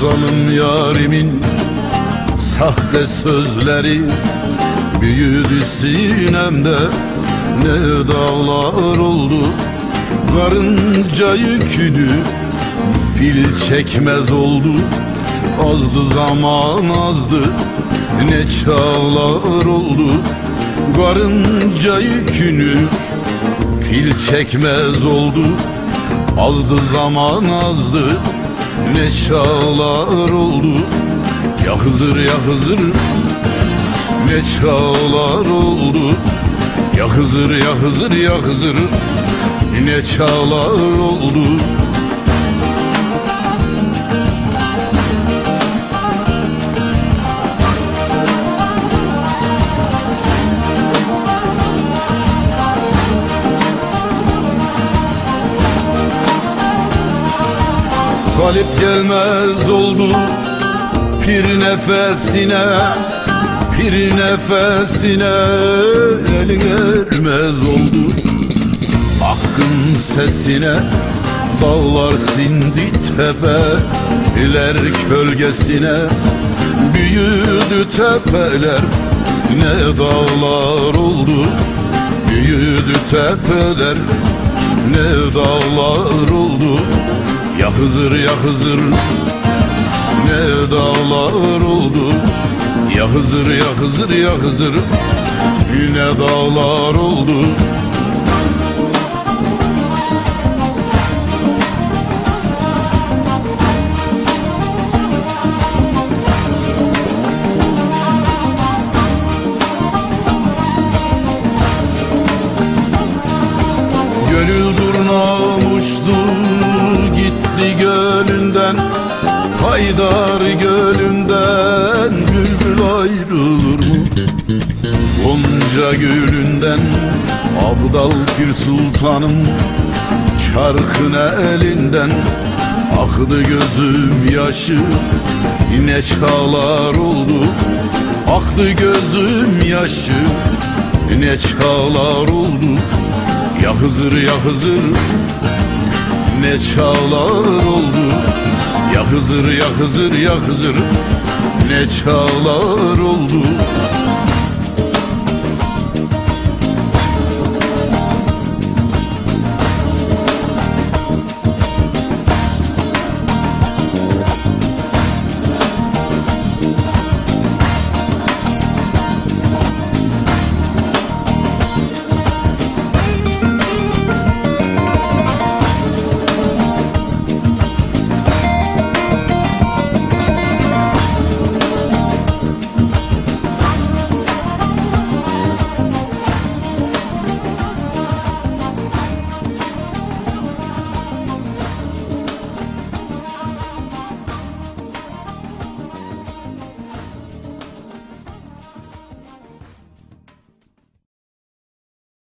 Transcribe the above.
Zalim yarimin sahte sözleri Büyüdü sinemde ne dağlar oldu. Karınca yükünü fil çekmez oldu. Azdı zaman azdı ne çağlar oldu. Karınca yükünü fil çekmez oldu. Azdı zaman azdı ne çağlar oldu. Ya Hızır ya Hızır ne çağlar oldu. Ya Hızır ya Hızır ya Hızır ne çağlar oldu Galip gelmez oldu bir nefesine Bir nefesine. El gelmez oldu Hakkın sesine. Dağlar sindi tepeler kölgesine. Büyüdü tepeler ne dağlar oldu. Büyüdü tepeler ne dağlar oldu Ya Hızır ya Hızır ne dağlar oldu? Ya Hızır ya Hızır ya Hızır ne dağlar oldu. Gönül durna uçtu gitti gölünden Haydar gölünden bülbül ayrılır mı? Gonca gülünden Abdal Pir Sultanım Çarkın elinden Akdı gözüm yaşı Yine çağlar oldu Aktı gözüm yaşı Ne çağlar oldu Ya Hızır ya Hızır Ne çağlar oldu. Ya Hızır ya Hızır ya Hızır. Ne çağlar oldu